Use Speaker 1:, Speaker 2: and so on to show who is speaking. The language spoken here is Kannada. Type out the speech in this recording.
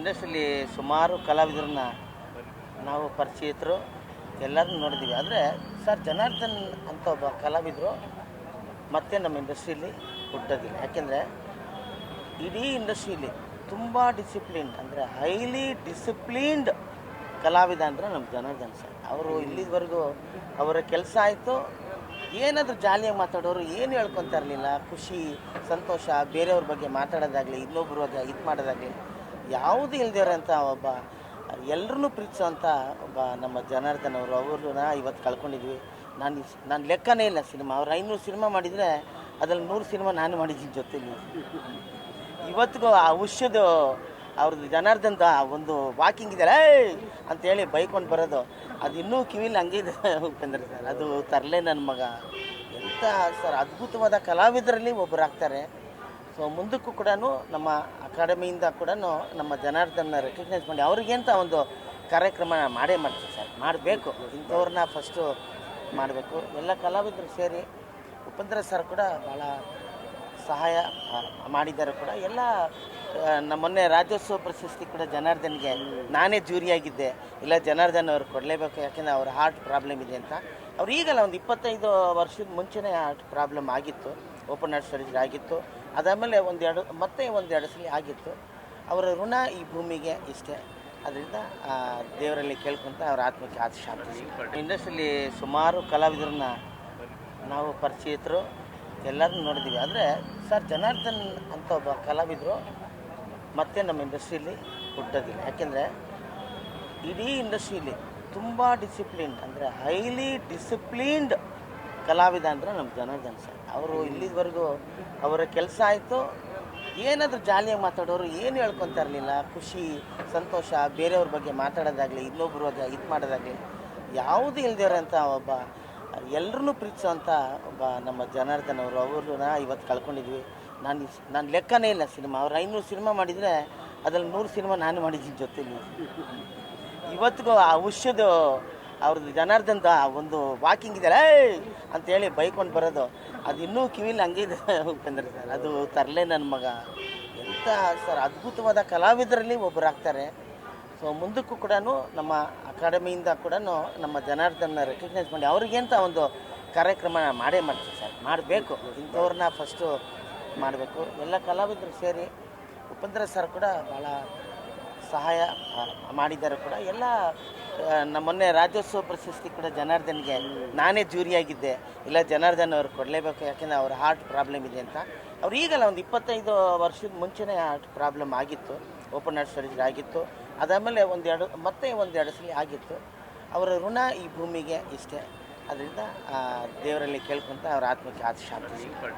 Speaker 1: ಇಂಡಸ್ಟ್ರಿಯಲ್ಲಿ ಸುಮಾರು ಕಲಾವಿದರನ್ನ ನಾವು ಪರಿಚಯಿತರು, ಎಲ್ಲರನ್ನು ನೋಡಿದ್ದೀವಿ ಆದರೆ ಸರ್ ಜನಾರ್ದನ್ ಅಂತ ಒಬ್ಬ ಕಲಾವಿದರು ಮತ್ತೆ ನಮ್ಮ ಇಂಡಸ್ಟ್ರೀಲಿ ಹುಟ್ಟೋದಿಲ್ಲ ಯಾಕೆಂದರೆ ಇಡೀ ಇಂಡಸ್ಟ್ರೀಲಿ ತುಂಬ ಡಿಸಿಪ್ಲಿನ್ಡ್, ಅಂದರೆ ಹೈಲಿ ಡಿಸಿಪ್ಲೀನ್ಡ್ ಕಲಾವಿದ ಅಂದರೆ ನಮ್ಮ ಜನಾರ್ದನ್ ಸರ್. ಅವರು ಇಲ್ಲಿವರೆಗೂ ಅವರ ಕೆಲಸ ಆಯಿತು. ಏನಾದರೂ ಜಾಲಿಯಾಗಿ ಮಾತಾಡೋರು, ಏನು ಹೇಳ್ಕೊತಾ ಇರಲಿಲ್ಲ. ಖುಷಿ, ಸಂತೋಷ, ಬೇರೆಯವ್ರ ಬಗ್ಗೆ ಮಾತಾಡೋದಾಗಲಿ ಇನ್ನೊಬ್ಬರ ಬಗ್ಗೆ ಇದು ಮಾಡೋದಾಗಲಿ. ಯಾವುದೂ ಇಲ್ದಿರೋಂಥ ಒಬ್ಬ ಎಲ್ಲರನ್ನೂ ಪ್ರೀತಿಸೋಂಥ ಒಬ್ಬ ನಮ್ಮ ಜನಾರ್ದನ್ ಅವರು, ಅವ್ರನ್ನ ಇವತ್ತು ಕಳ್ಕೊಂಡಿದ್ವಿ. ನಾನು ನಾನು ಲೆಕ್ಕನೇ ಇಲ್ಲ ಸಿನಿಮಾ. ಅವ್ರು ಐನೂರು ಸಿನಿಮಾ ಮಾಡಿದರೆ ಅದ್ರಲ್ಲಿ ನೂರು ಸಿನಿಮಾ ನಾನು ಮಾಡಿದ್ದೀನಿ ಜೊತೆಲಿ. ಇವತ್ತಿಗೂ ಆ ಉಷ್ಯದು ಅವ್ರದ್ದು ಜನಾರ್ದಂತ ಒಂದು ವಾಕಿಂಗ್ ಇದೆಯಲ್ಲ ಅಂತೇಳಿ ಬೈಕೊಂಡು ಬರೋದು. ಅದು ಇನ್ನೂ ಕಿವಿಲಿ ಹಂಗೆ ಇದೆ ಉಪೇಂದ್ರ ಸರ್. ಅದು ತರಲೆ ನನ್ನ ಮಗ. ಎಂಥ ಸರ್ ಅದ್ಭುತವಾದ ಕಲಾವಿದರಲ್ಲಿ ಒಬ್ಬರಾಗ್ತಾರೆ ಮುಂದಕ್ಕೂ ಕೂಡ ನಮ್ಮ ಅಕಾಡೆಮಿಯಿಂದ ಕೂಡ ನಮ್ಮ ಜನಾರ್ದನ್ನ ರೆಕಗ್ನೈಸ್ ಮಾಡಿ ಅವ್ರಿಗೆ ಅಂತ ಒಂದು ಕಾರ್ಯಕ್ರಮ ಮಾಡೇ ಮಾಡ್ತೀವಿ ಸರ್. ಮಾಡಬೇಕು. ಇಂಥವ್ರನ್ನ ಫಸ್ಟು ಮಾಡಬೇಕು. ಎಲ್ಲ ಕಲಾವಿದರು ಸೇರಿ ಉಪೇಂದ್ರ ಸರ್ ಕೂಡ ಭಾಳ ಸಹಾಯ ಮಾಡಿದ್ದಾರೆ ಕೂಡ. ಎಲ್ಲ ನಮ್ಮ ಮೊನ್ನೆ ರಾಜ್ಯೋತ್ಸವ ಪ್ರಶಸ್ತಿ ಕೂಡ ಜನಾರ್ದನ್ಗೆ ನಾನೇ ಜೂರಿಯಾಗಿದ್ದೆ. ಇಲ್ಲ, ಜನಾರ್ದನ್ ಅವ್ರು ಕೊಡಲೇಬೇಕು, ಯಾಕೆಂದರೆ ಅವ್ರ ಹಾರ್ಟ್ ಪ್ರಾಬ್ಲಮ್ ಇದೆ ಅಂತ. ಅವ್ರು ಈಗಲ್ಲ ಒಂದು ಇಪ್ಪತ್ತೈದು ವರ್ಷದ ಮುಂಚೆನೇ ಆ ಪ್ರಾಬ್ಲಮ್ ಆಗಿತ್ತು ಓಪನ್ ಹಾರ್ಟ್ ಸರ್ಜರಿ ಆಗಿತ್ತು. ಅದಾದಮೇಲೆ ಒಂದೆರಡು ಮತ್ತೆ ಒಂದೆರಡು ಸಲ ಆಗಿತ್ತು. ಅವರ ಋಣ ಈ ಭೂಮಿಗೆ ಇಷ್ಟೇ. ಅದರಿಂದ ದೇವರಲ್ಲಿ ಕೇಳ್ಕೊಂತ ಅವ್ರ ಆತ್ಮಕ್ಕೆ ಆದ ಶಾಂತಿ ಇಂಡಸ್ಟ್ರಿಯಲ್ಲಿ ಸುಮಾರು ಕಲಾವಿದರನ್ನ ನಾವು ಪರಿಚಯಿತರು, ಎಲ್ಲರನ್ನೂ ನೋಡಿದ್ದೀವಿ ಆದರೆ, ಸರ್ ಜನಾರ್ದನ್ ಅಂತ ಒಬ್ಬ ಕಲಾವಿದರು ಮತ್ತೆ ನಮ್ಮ ಇಂಡಸ್ಟ್ರಿಯಲ್ಲಿ ಹುಟ್ಟೋದಿಲ್ಲ ಯಾಕೆಂದರೆ, ಇಡೀ ಇಂಡಸ್ಟ್ರಿಯಲ್ಲಿ ತುಂಬ ಡಿಸಿಪ್ಲಿನ್ಡ್ ಅಂದರೆ ಹೈಲಿ ಡಿಸಿಪ್ಲೀನ್ಡ್ ಕಲಾವಿದ ಅಂದರೆ ನಮ್ಮ ಜನಾರ್ದನ್ ಸರ್. ಅವರು ಇಲ್ಲಿವರೆಗೂ ಅವರ ಕೆಲಸ ಆಯಿತು. ಏನಾದರೂ ಜಾಲಿಯಾಗಿ ಮಾತಾಡೋರು ಏನು ಹೇಳ್ಕೊತಾ ಇರಲಿಲ್ಲ. ಖುಷಿ ಸಂತೋಷ ಬೇರೆಯವ್ರ ಬಗ್ಗೆ ಮಾತಾಡೋದಾಗಲಿ ಇನ್ನೊಬ್ಬರು ಬಗ್ಗೆ ಇದು ಮಾಡೋದಾಗಲಿ ಯಾವುದೂ ಇಲ್ದಿರೋಂಥ ಒಬ್ಬ ಎಲ್ಲರನ್ನೂ ಪ್ರೀತಿಸೋಂಥ ಒಬ್ಬ ನಮ್ಮ ಜನಾರ್ದನ್ ಅವರು. ಅವ್ರನ್ನ ಇವತ್ತು ಕಳ್ಕೊಂಡಿದ್ವಿ. ನಾನು ನಾನು ಲೆಕ್ಕನೇ ಇಲ್ಲ ಸಿನಿಮಾ. ಅವ್ರು ಐನೂರು ಸಿನಿಮಾ ಮಾಡಿದರೆ ಅದ್ರಲ್ಲಿ ನೂರು ಸಿನಿಮಾ ನಾನು ಮಾಡಿದ್ದೀನಿ ಜೊತೆಲಿ. ಇವತ್ತಿಗೂ ಆ ಔಷಧ ಅವ್ರದ್ದು ಜನಾರ್ದಂತ ಒಂದು ವಾಕಿಂಗ್ ಇದೆಯಲ್ಲ ಅಂತೇಳಿ ಬೈಕೊಂಡು ಬರೋದು. ಅದು ಇನ್ನೂ ಕಿವಿಲಿ ಹಂಗೆ ಇದೆ. ಉಪೇಂದ್ರ ಸರ್, ಅದು ತರಲೆ ನನ್ನ ಮಗ. ಎಂಥ ಸರ್ ಅದ್ಭುತವಾದ ಕಲಾವಿದರಲ್ಲಿ ಒಬ್ಬರಾಗ್ತಾರೆ ಸೊ ಮುಂದಕ್ಕೂ ಕೂಡ ನಮ್ಮ ಅಕಾಡೆಮಿಯಿಂದ ಕೂಡ ನಮ್ಮ ಜನಾರ್ದನ ರೆಕಗ್ನೈಸ್ ಮಾಡಿ, ಅವ್ರಿಗೆ ಅಂತ ಒಂದು ಕಾರ್ಯಕ್ರಮ ಮಾಡೇ ಮಾಡ್ತೀವಿ ಸರ್. ಮಾಡಬೇಕು. ಇಂಥವ್ರನ್ನ ಫಸ್ಟು ಮಾಡಬೇಕು. ಎಲ್ಲ ಕಲಾವಿದರು ಸೇರಿ ಉಪೇಂದ್ರ ಸರ್ ಕೂಡ ಭಾಳ ಸಹಾಯ ಮಾಡಿದ್ದಾರೆ ಕೂಡ. ಎಲ್ಲ ನಮ್ಮ ಮೊನ್ನೆ ರಾಜ್ಯೋತ್ಸವ ಪ್ರಶಸ್ತಿ ಕೂಡ ಜನಾರ್ದನ್ಗೆ ನಾನೇ ಜೂರಿಯಾಗಿದ್ದೆ. ಇಲ್ಲ, ಜನಾರ್ದನ್ ಅವ್ರು ಕೊಡಲೇಬೇಕು, ಯಾಕೆಂದರೆ ಅವ್ರ ಹಾರ್ಟ್ ಪ್ರಾಬ್ಲಮ್ ಇದೆ ಅಂತ. ಅವ್ರು ಈಗಲ್ಲ ಒಂದು ಇಪ್ಪತ್ತೈದು ವರ್ಷದ ಮುಂಚೆನೇ ಹಾರ್ಟ್ ಪ್ರಾಬ್ಲಮ್ ಆಗಿತ್ತು. ಓಪನ್ ಹಾರ್ಟ್ ಸರ್ಜರಿ ಆಗಿತ್ತು. ಅದಾದಮೇಲೆ ಒಂದೆರಡು ಮತ್ತೆ ಒಂದೆರಡು ಸಲ ಆಗಿತ್ತು. ಅವರ ಋಣ ಈ ಭೂಮಿಗೆ ಇಷ್ಟೇ. ಅದರಿಂದ ದೇವರಲ್ಲಿ ಕೇಳ್ಕೊಂತ ಅವ್ರ ಆತ್ಮಕ್ಕೆ ಆದ ಶಾಂತಿ